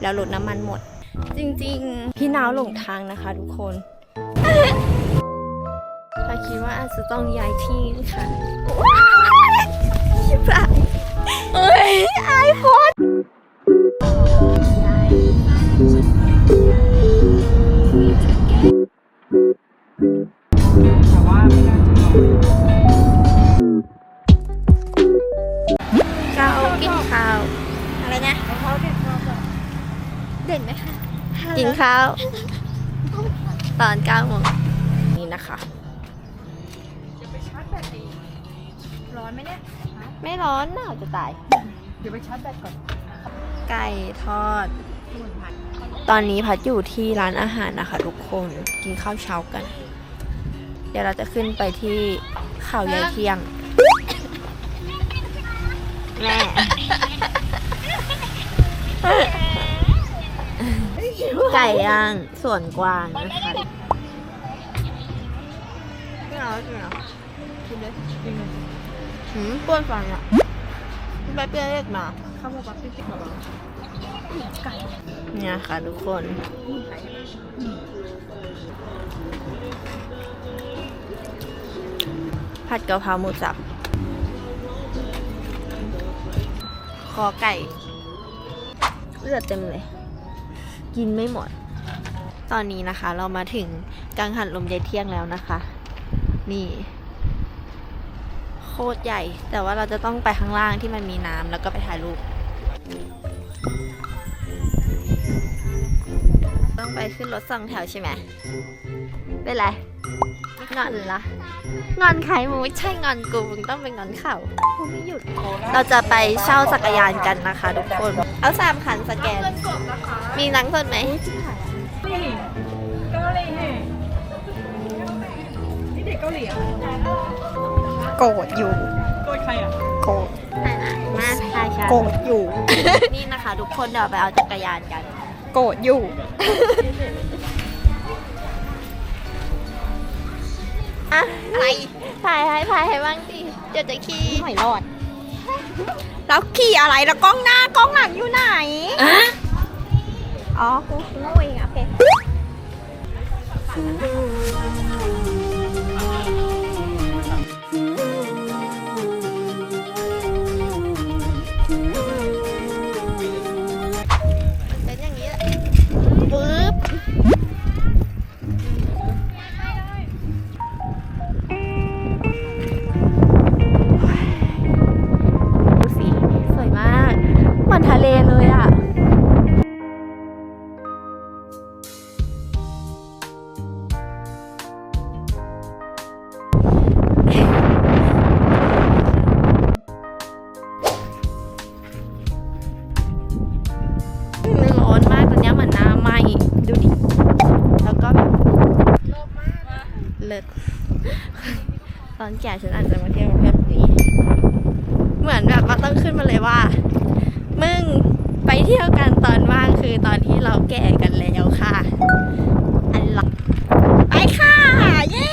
แล้วรถน้ำมันหมด จริงๆ พี่นาวหลงทางนะคะทุกคนถ้าคิดว่าอาจจะต้องย้ายที่ค่ะว้ายชิบหายเอ้ยไอโฟน กินข้าวตอนเก้าโมงนี่นะคะอย่าไปชาร์จแบตดิร้อนไหมเนี่ยไม่ร้อนหนาวจะตาย เดี๋ยวไปชาร์จแบตก่อนไก่ทอดสมุนไพรตอนนี้พัดอยู่ที่ร้านอาหารนะคะ ทุกคนกินข้าวเช้ากัน เดี๋ยวเราจะขึ้นไปที่เขาใหญ่เที่ยงแม่ ไก่ย่างส่วนกวางนะคะไม่เอาจริงเหรอกินเลยจริงหืมป้วนฟันอะไปเปรี้ยวเรียกมาข้าวหมกปักติ๊กๆแบบว่ไก่เนี่ยค่ะทุกคนผัดกะเพราหมูสับ คอไก่เลือดเต็มเลย กินไม่หมด ตอนนี้นะคะ เรามาถึงกังหันลมยายเที่ยงแล้วนะคะ นี่ โคตรใหญ่ แต่ว่าเราจะต้องไปข้างล่างที่มันมีน้ำแล้วก็ไปถ่ายรูปต้องไปขึ้นรถสองแถวใช่ไหมเป็นไร งอนละงอนใครมึงไม่ใช่งอนกูมึงต้องเป็นงอนเขากูไม่หยุด เราจะไปเช่าจักรยานกันนะคะทุกคน เอาสามคันสแกนมีหนังสดไหม นี่เกาหลีแห่นี่เด็กเกาหลีอะโกรธอยู่ โกรธใครอะ โกรธ มาใช่ใช่โกรธอยู่ นี่นะคะ ทุกคนเดี๋ยวไปเอาจักรยานกัน โกรธอยู่ อะอะไรถ่ายให้ถ่ายให้บ้างดิเดี๋ยวจะขี่ไม่รอด แล้วขี่อะไรแล้วกล้องหน้ากล้องหลังอยู่ไหนอ๋อกูโง่เองอะโอเค เลิศตอนแก่ฉันอาจจะมาเที่ยวแบบนี้ เหมือนแบบว่าต้องขึ้นมาเลยว่า มึงไปเที่ยวกันตอนว่างคือตอนที่เราแก่กันแล้วค่ะ อันหลักไปค่ะ เย้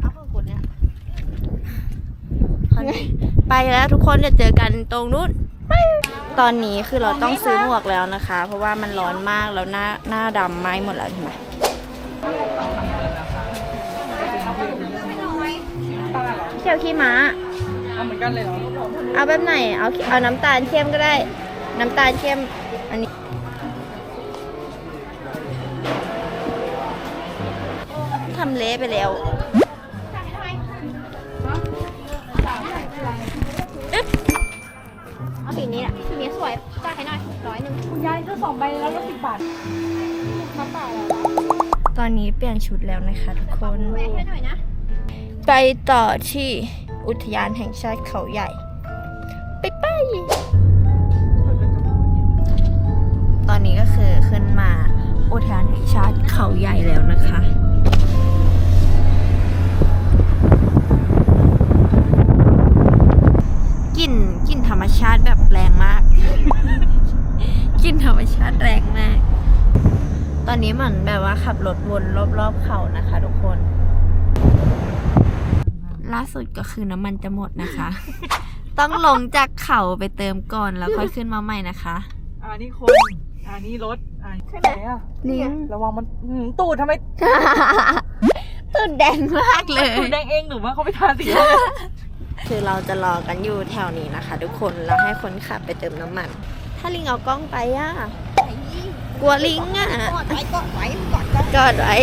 เอาของคุณเนี่ยไปแล้วทุกคนจะเจอกันตรงนู้นตอนนี้คือเราต้องซื้อหมวกแล้วนะคะ เพราะว่ามันร้อนมากแล้วหน้าหน้าดำไหม้หมดแล้วเห็นไหม เที่ยวขี้ม้า เอาเหมือนกันเลยเหรอเอาแบบไหน เอาเอาน้ำตาลเข้มก็ได้ น้ำตาลเข้มอันนี้ ทำเละไปแล้วอึ๊บเอาสีนี้แหละสีนี้สวยจ่ายให้หน่อยร้อยหนึ่งคุณยายก็สองใบแล้วลดสิบบาทน้ำเปล่าเหรอตอนนี้เปลี่ยนชุดแล้วนะคะทุกคน แวะให้หน่อยนะ ไปต่อที่อุทยานแห่งชาติเขาใหญ่ ไปไป ตอนนี้ก็คือขึ้นมาอุทยานแห่งชาติเขาใหญ่แล้วนะคะกลิ่นกลิ่นธรรมชาติแบบแรงมากกลิ่นธรรมชาติแรงมาก ตอนนี้เหมือนแบบว่าขับรถวนรอบๆเขานะคะทุกคน ล่าสุดก็คือน้ำมันจะหมดนะคะ ต้องลงจากเขาไปเติมก่อนแล้วค่อยขึ้นมาใหม่นะคะ อ่านี่คน อ่านี่รถ อ่าใช่ไหมอะลิงระวังมันหืมตูดทำไมตื่นแดงมากเลยตูดแดงเองหรือว่าเขาไปทาสีอะไรคือเราจะรอกันอยู่แถวนี้นะคะ ทุกคนแล้วให้คนขับไปเติมน้ำมัน ถ้าลิงเอากล้องไปอะกลัวลิงอะกอดไว้กอดไว้กอดกอดกอดไว้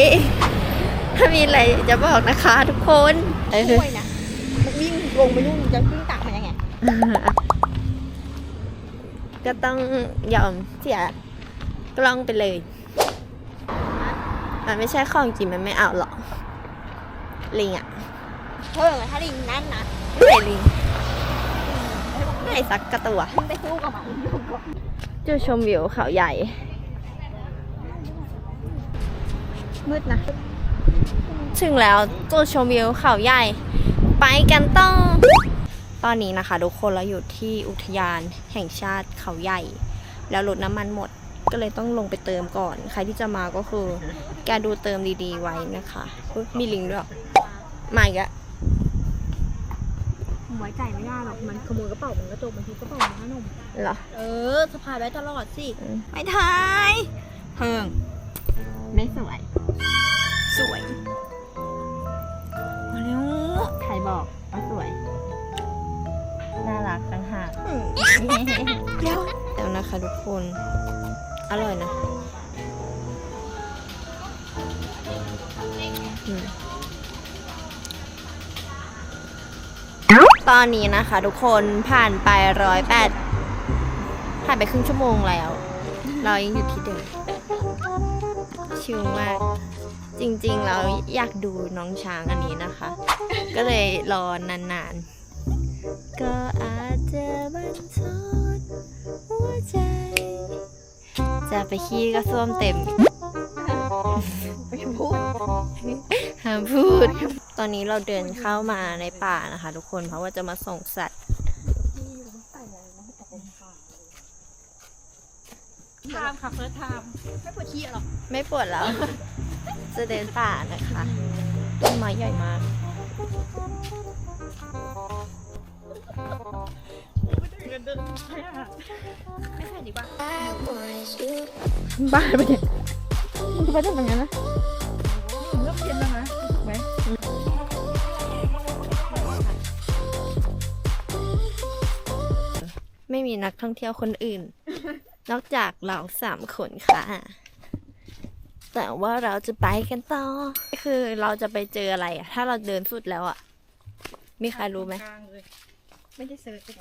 ถ้ามีอะไรจะบอกนะคะทุกคนเออด้วยนะมันวิ่งลงไปนู่นจะวิ่งตามมันยังไง ก็ต้องยอมเสียกล้องไปเลย มันไม่ใช่ของจริงมันไม่เอาหรอก ลิงอะเพิ่งถ้าลิงนั่นนะไม่ใช่ลิงไม่สักกระตัวมึงไปสู้กับมันจุดชมวิวเขาใหญ่ มืดนะ ถึงแล้วจุดชมวิวเขาใหญ่ ไปกันต้อง ตอนนี้นะคะ ทุกคนเราอยู่ที่อุทยานแห่งชาติเขาใหญ่ แล้วรถน้ำมันหมดก็เลยต้องลงไปเติมก่อน ใครที่จะมาก็คือ แกดูเติมดีๆไว้นะคะอุ๊ยมีลิงด้วยเหรอมาอีกแล้วไว้ใจไม่ได้หรอก มันขโมยกระเป๋ามันกระโจกบางทีกระเป๋ามันขนมเหรอ เออสะพายไว้ตลอดสิอืมไม่ทายเพิ่งไม่สวย สวยมาเร็วใครบอกว่าสวย น่ารักต่างหากเร็วเดี๋ยวนะคะทุกคน อร่อยนะอืมตอนนี้นะคะทุกคนผ่านไปร้อยแปดผ่านไปครึ่งชั่วโมงแล้ว เรายังอยู่ที่เดิมชิลมาก จริงๆเราอยากดูน้องช้างอันนี้นะคะ ก็เลยรอนานๆ ก็อาจจะบันทอนหัวใจ จะไปขี้ก็ส้วมเต็มไปพูดห้ามพูด ตอนนี้เราเดินเข้ามาในป่านะคะ ทุกคนเพราะว่าจะมาส่งสัตว์ทามค่ะเฟิร์สไทม์ไม่ปวดขี้หรอกไม่ปวดแล้ว จะเดินป่านะคะต้นไม้ใหญ่มากไม่ใช่ดีกว่าบ้าไปเนี่ยมันจะไปทำอย่างนั้นนะเริ่มเย็นแล้วนะถูกไหมไม่มีนักท่องเที่ยวคนอื่น นอกจากเราสามคนค่ะ แต่ว่าเราจะไปกันต่อ คือเราจะไปเจออะไรอะถ้าเราเดินสุดแล้วอะมีใครรู้ไหมกลางเลยไม่ได้เซิร์ชเลย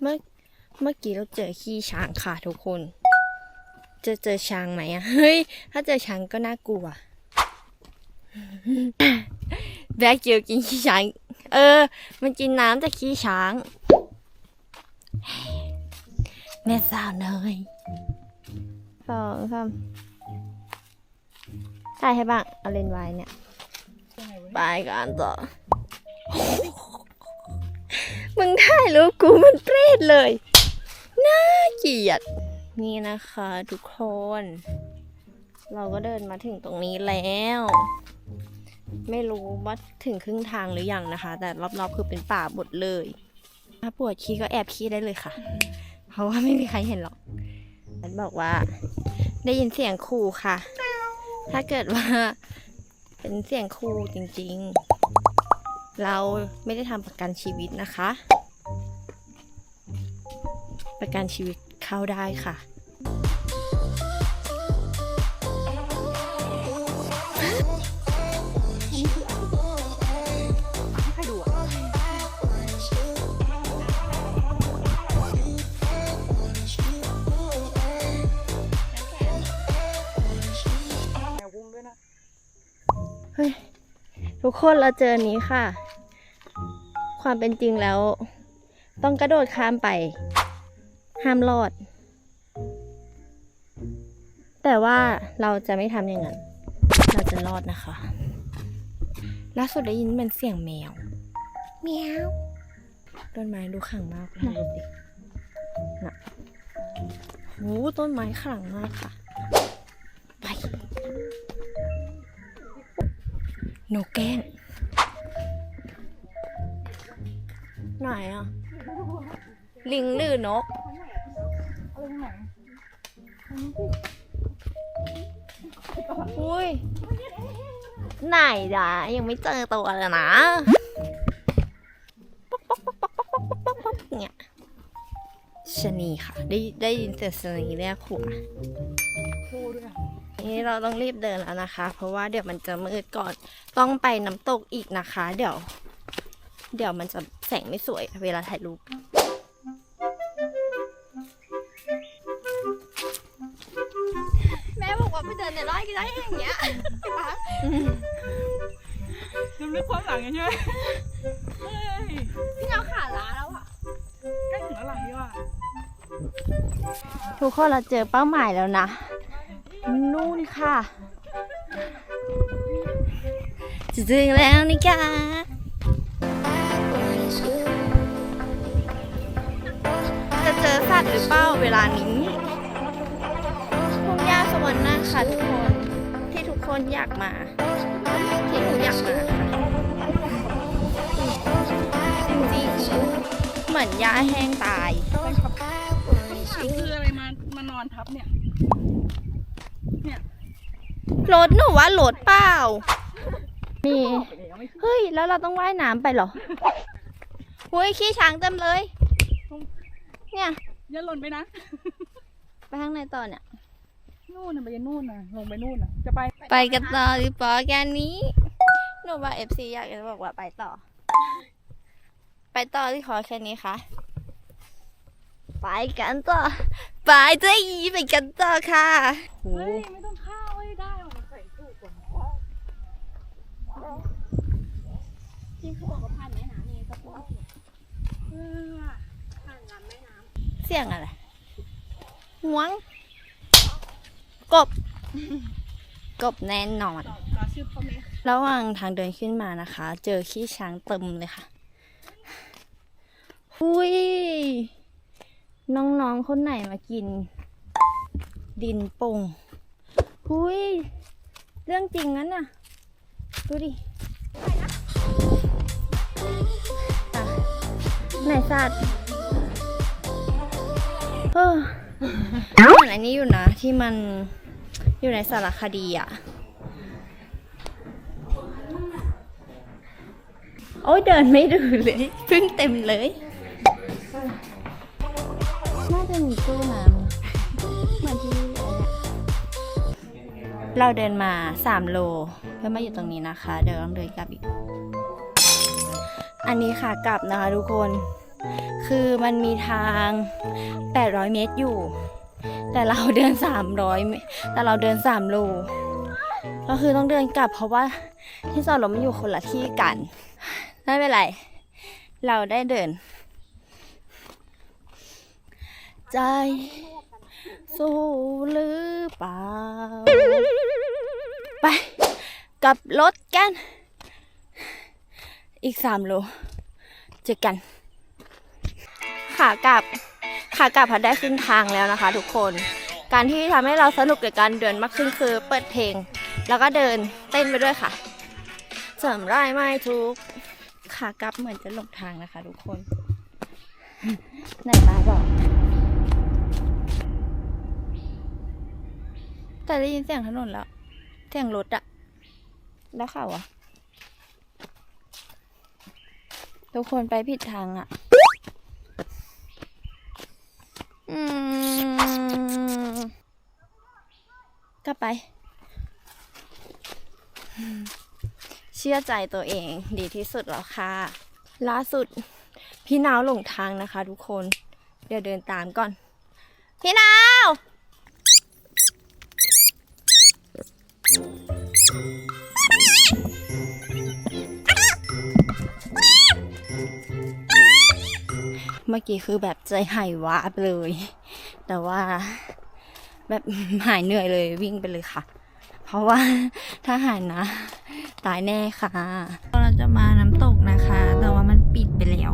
เมื่อเมื่อกี้เราเจอขี้ช้างค่ะทุกคน จะเจอช้างไหมอะเฮ้ย ถ้าเจอช้างก็น่ากลัว แบล็กเกียวกินขี้ช้าง เออ มันกินน้ำจากขี้ช้าง แม่สาวเนยสองสาม ถ่ายให้บ้าง เอาเลนส์ไว้เนี่ย ไปกันต่อ มึงถ่ายรูปกูมันเปรตเลย น่าเกลียด นี่นะคะทุกคน เราก็เดินมาถึงตรงนี้แล้ว ไม่รู้ว่าถึงครึ่งทางหรือยังนะคะ แต่รอบๆคือเป็นป่าหมดเลย ถ้าปวดขี้ก็แอบขี้ได้เลยค่ะ เพราะว่าไม่มีใครเห็นหรอกฉันบอกว่า ได้ยินเสียงขู่ค่ะ ถ้าเกิดว่า เป็นเสียงครูจริงๆ เราไม่ได้ทำประกันชีวิตนะคะ ประกันชีวิตเข้าได้ค่ะ ทุกคนเราเจออันนี้ค่ะ ความเป็นจริงแล้ว ต้องกระโดดข้ามไป ห้ามรอด แต่ว่าเราจะไม่ทำอย่างนั้น เราจะรอดนะคะล่าสุดได้ยินเป็นเสียงแมวแมวต้นไม้ดูขลังมากเลยดูสิน่ะโหต้นไม้ขลังมากค่ะ หนูแก้งไหนอะ ลิงหรือนก อุ้ย ไหนด่ายังไม่เจอตัวเลยนะเนี่ยชนีค่ะ ได้ได้ยินเสียงชนีเรียกขวาคู่ด้วย นี่เราต้องรีบเดินแล้วนะคะ เพราะว่าเดี๋ยวมันจะมืดก่อนต้องไปน้ำตกอีกนะคะ เดี๋ยว เดี๋ยวมันจะแสงไม่สวยเวลาถ่ายรูปแม่บอกว่าไปเดินในไร่ก็ได้อย่างเงี้ยใช่ปะลืมนึกความหลังกันใช่ไหมเฮ้ยพี่เอาขาล้าแล้วอะใกล้ถึงแล้วหลังที่ว่าทุกคนเราเจอเป้าหมายแล้วนะ นู่นค่ะจะถึงแล้วนี่กาจะเจอสัตว์หรือเปล่าเวลานี้ทุ่งหญ้าสวรรค์นาค่ะทุกคน ที่ทุกคนอยากมา ที่หนูอยากมาค่ะจริงๆเหมือนหญ้าแห้งตาย คืออะไรมามานอนทับเนี่ย รถหนูว่ารถเปล่า นี่ไปแล้วไม่เฮ้ย แล้วเราต้องว่ายน้ำไปเหรอเฮ้ยขี้ช้างเต็มเลย เนี่ยอย่าหล่นไปนะ ไปข้างในต่อเนี่ย นู่นน่ะไปนู่นน่ะ ลงไปนู่นน่ะ จะไป ไปกันต่อหรือเปล่าแกนนี้ หนูว่าเอฟซีอยากจะบอกว่าไปต่อ ไปต่อที่ขอแค่นี้ค่ะ ไปกันต่อ ไปเจ๊ยีไปกันต่อค่ะโหเฮ้ย ไม่ต้องข้าวเว้ยได้หรอกใส่ตู้ก่อน ที่เขาบอกว่าผ่านแม่น้ำนี่ก็พูด เออ ผ่านลำแม่น้ เสียงอะไรหวง กบ กบแน่นอนตาชื่อพ่อแม่ระหว่างทางเดินขึ้นมานะคะ เจอขี้ช้างเต็มเลยค่ะหุยน้องๆ คนไหนมากิน ดินโป่งหุยเรื่องจริงนั้นน่ะ ดูดิอะไหนสัตว์ เหมือนอันนี้อยู่นะ ที่มันอยู่ในสารคดีอะ โอ้ยเดินไม่ดูเลยเพึ่งเต็มเลย น่าจะมีตู้น้ำเหมือนที่เนี้ยเราเดินมาสามโล เพื่อมาอยู่ตรงนี้นะคะ เดี๋ยวต้องเดินกลับอีก อันนี้ค่ะกลับนะคะทุกคน คือมันมีทาง 800 เมตรอยู่ แต่เราเดิน 300เมตรแต่เราเดิน3โลก็คือต้องเดินกลับ เพราะว่าที่จอดรถมันอยู่คนละที่กัน ไม่เป็นไร เราได้เดิน ใจสู้หรือเปล่า ไปกลับรถกัน อีกสามโล เจอกัน ขากลับขากลับพัดได้ครึ่งทางแล้วนะคะ ทุกคน การที่ทำให้เราสนุกกับการเดินมากขึ้นคือเปิดเพลง แล้วก็เดินเต้นไปด้วยค่ะจำได้ไหมทุกขากลับเหมือนจะหลงทางนะคะ ทุกคนไหนมาบอก แต่ได้ยินเสียงถนนแล้ว เสียงรถอะแล้วเขาอะทุกคนไปผิดทางอะอืมก็ ไป เชื่อใจตัวเองดีที่สุดแล้วค่ะ ล่าสุด พี่นาวหลงทางนะคะ ทุกคน เดี๋ยวเดินตามก่อน พี่นาวเมื่อกี้คือแบบใจหายวาบเลย แต่ว่า แบบหายเหนื่อยเลยวิ่งไปเลยค่ะ เพราะว่าถ้าหายนะ ตายแน่ค่ะ เราจะมาน้ำตกนะคะ แต่ว่ามันปิดไปแล้ว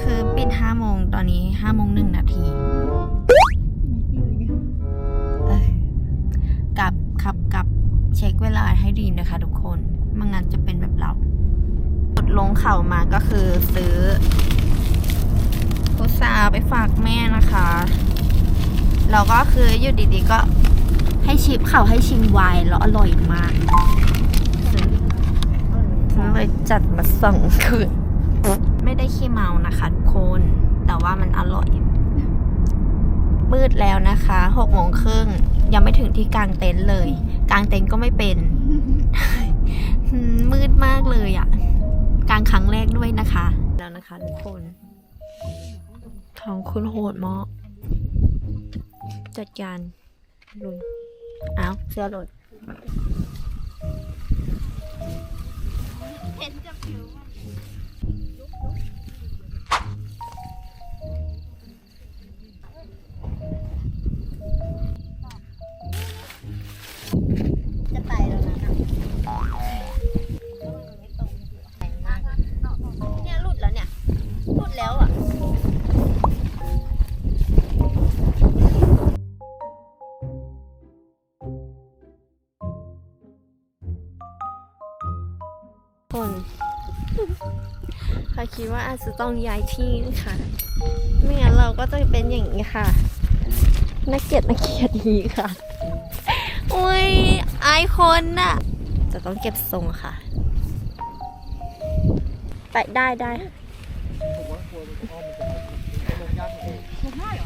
คือปิดห้าโมงตอนนี้ห้าโมงหนึ่งนาทีกลับขับกลับเช็คเวลาให้ดีนะคะทุกคนม่งั้นจะเป็นแบบเราจุดลงเข่ามาก็คือซื้อพุทราไปฝากแม่นะคะ เราก็คืออยู่ดีๆก็ให้ชิมเขาให้ชิมไวน์แล้วอร่อยมากซึ่งเลยจัดมาสองคืน ไม่ได้ขี้เมานะคะทุกคน แต่ว่ามันอร่อยมืดแล้วนะคะหกโมงครึ่งยังไม่ถึงที่กลางเต็นท์เลย กลางเต็นท์ก็ไม่เป็นอืมมืดมากเลยอะ่ะ กลางครั้งแรกด้วยนะคะ แล้วนะคะทุกคน ท้องคุณโหดมาก จัดการลุนอ้าวเสื้อหล่นจะ คนเขาคิดว่าอาจจะต้องย้ายที่ค่ะ ไม่งั้นเราก็จะเป็นอย่างนี้ค่ะนักเกลียดนักเกลียดดีค่ะโอ้ยอายคนน่ะ จะต้องเก็บทรงค่ะ ไปได้ได้ชิบหาย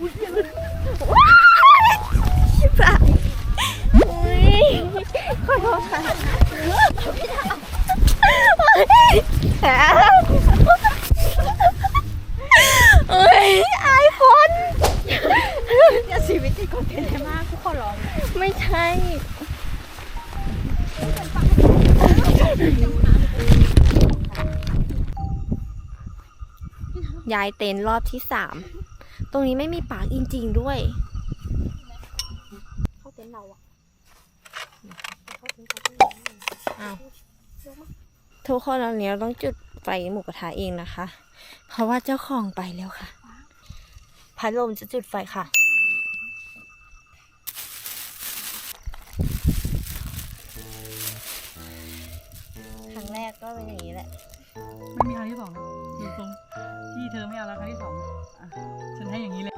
อุ้ย ขอโทษค่ะแอบเอ้ยอายคนอย่าชีวิตติดคอนเทนต์ให้มากกูขอร้อง ไม่ใช่ย้ายเต็นท์รอบที่สาม ตรงนี้ไม่มีปากอินจริงด้วย เข้าเต็นท์เราอะอ้าวทุกคนตอนนี้เราต้องจุดไฟหมูกระทะเองนะคะ เพราะว่าเจ้าของไปแล้วค่ะ พัดลมจะจุดไฟค่ะ ครั้งแรกก็เป็นอย่างนี้แหละ ไม่มีครั้งที่สองดูทรงที่เธอไม่เอาแล้วครั้งที่สองอฉันให้อย่างนี้เลย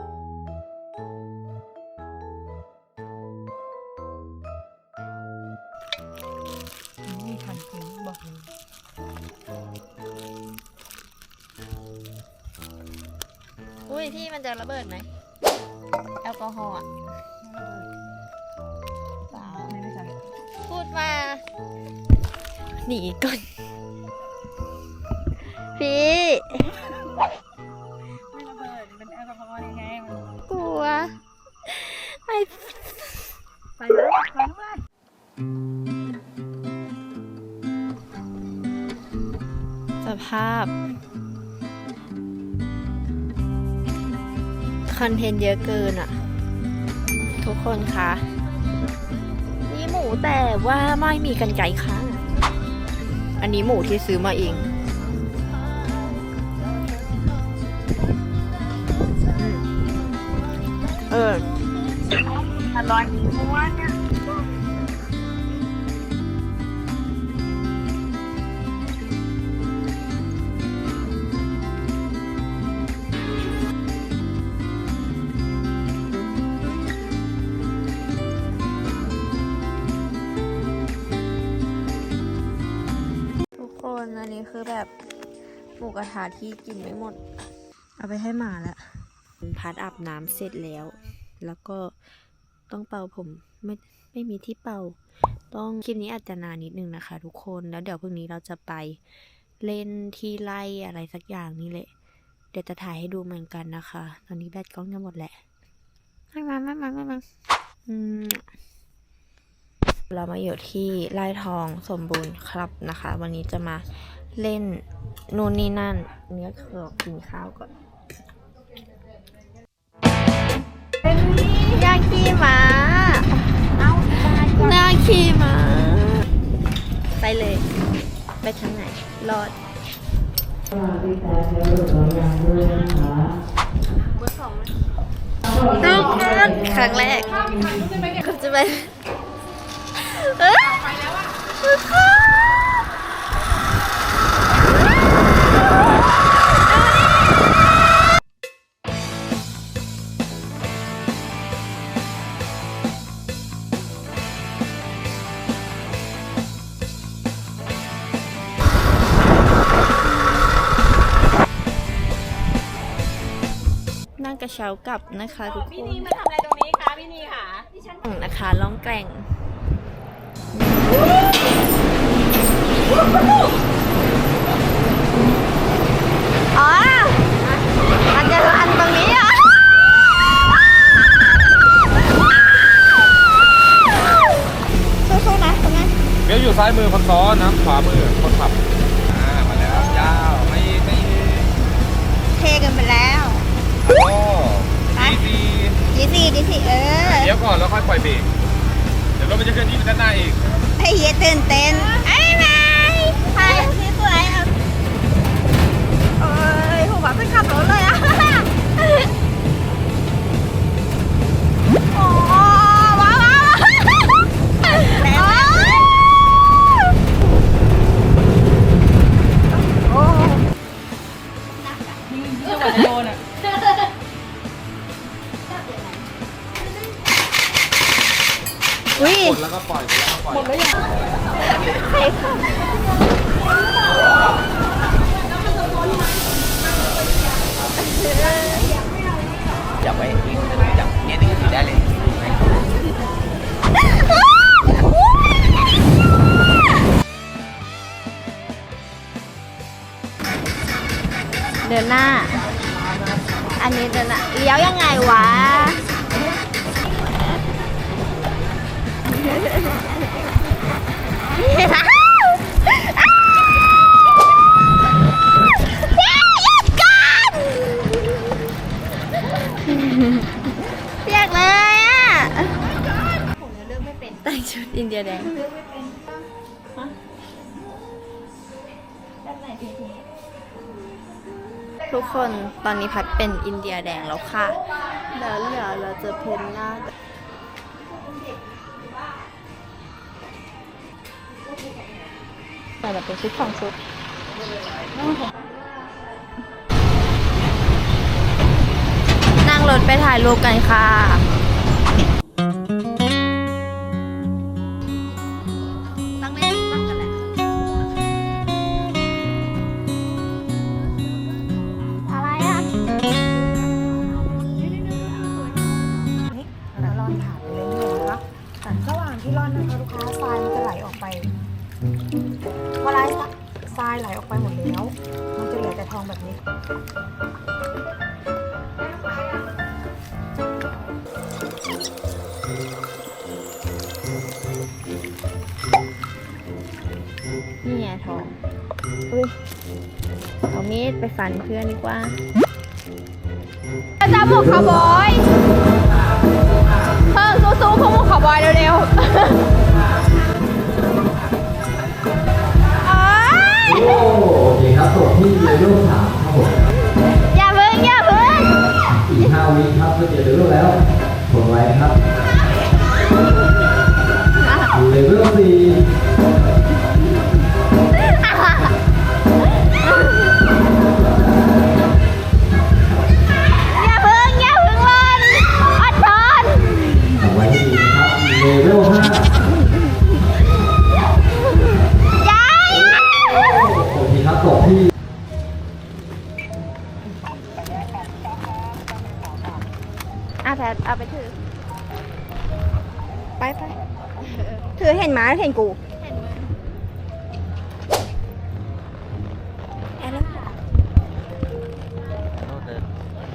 ยที่มันจะระเบิดไหมแอลกอฮอล์อะเปล่ไม่ใช่พูดมาหนีก่อน พี่ เทนเยอะเกินอะทุกคนคะนี่หมูแต่ว่าไม่มีกันไก่ค่ะ อันนี้หมูที่ซื้อมาเองเอออร่อยม้วนเนี่ยทุก กระทะที่กินไม่หมด เอาไปให้หมาแล้วพัดอาบน้ำเสร็จแล้ว แล้วก็ต้องเป่าผมไม่ไม่มีที่เป่า ต้องคลิปนี้อาจจะนานนิดนึงนะคะ ทุกคนแล้วเดี๋ยวพรุ่งนี้เราจะไปเล่นที่ไล่อะไรสักอย่างนี่แหละ เดี๋ยวจะถ่ายให้ดูเหมือนกันนะคะ ตอนนี้แบตกล้องจะหมดแหละไม่มาไม่มาไม่มาอืมเรามาอยู่ที่ไร่ทองสมบูรณ์ครับนะคะ วันนี้จะมา เล่นนู่นนี่นั่นอันนี้ก็คือกินข้าวก่อนยาขี่หมาเอานาขี่หมาไปเลย ไปทางไหน รอดทุกคนครั้งแรกคุณจะไปเอ้ยทุกคน ระเช้ากลับนะคะทุกคนพี่นีมาทำอะไรตรงนี้คะพี่นีค่ะนะคะล่องแกล่ง อ๋อ มันจะรันตรงนี้เหรอะสู้ๆนะตรงนั้นเบลอยู่ซ้ายมือคนซ้อนนะขวามือคนขับ อ่า มาแล้วยาวไม่ไม่ เทกันไปแล้วโอ้ดีดี ดีสิดีสิเออเดี๋ยวก่อนแล้วค่อยปล่อยเบรกเดี๋ยวรถมันจะเคลื่อนที่ไปด้านหน้าอีกไอ้เหี้ยตื่นเต้นไอ้ไงถ่ายสวยๆอะโอ้ยหัวเป็นขับรถเลยอะโอ้ ใครขับจับไว้จับเนี้ยถึงถือได้ เลยาอันนี้เดินเลี้ยวยังไงวะเปียกเลยอะแต่งชุดอินเดียแดงทุกคนตอนนี้พัดเป็นอินเดียแดงแล้วค่ะ แล้วเดี๋ยวเราจะเพ้นหน้า ส่แบบเป็นชุดของชุดนั่งรถไปถ่ายรูปกันค่ะ ฟันเ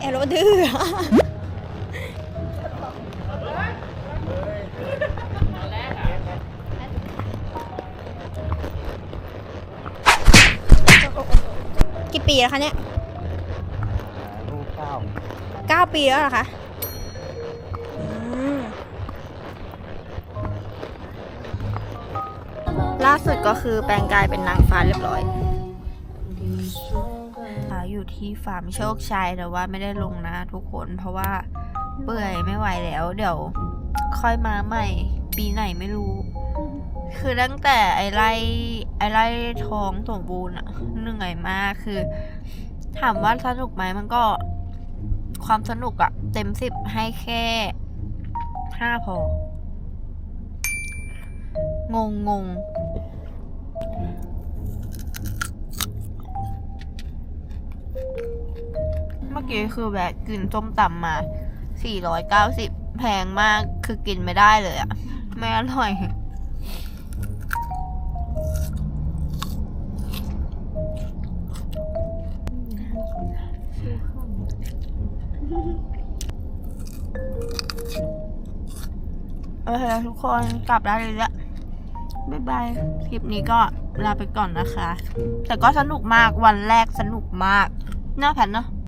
แอโรดื้อกี่ปีแล้วคะเนี่ยรูปเก้าเก้าปีแล้วเหรอคะอืมล่าสุดก็คือแปลงกายเป็นนางฟ้าเรียบร้อยอ่าอยู่ ที่ฟาร์มโชคชัยแต่ว่าไม่ได้ลงนะทุกคนเพราะว่าเปื่อยไม่ไหวแล้ว เดี๋ยวค่อยมาใหม่ ปีไหนไม่รู้ คือตั้งแต่ไอไล่ไอไล่ท้องสมบูรณ์อะเหนื่อยมากคือ ถามว่าสนุกไหมมันก็ ความสนุกอะเต็มสิบให้แค่ห้าพองงง เมื่อกี้คือแบบกินส้มตำมา 490 แพงมากคือกินไม่ได้เลยอะไม่อร่อยโอเคทุกคนกลับได้เลยละบ๊ายบายคลิปนี้ก็ลาไปก่อนนะคะ แต่ก็สนุกมากวันแรกสนุกมาก น่าแพนเนอะ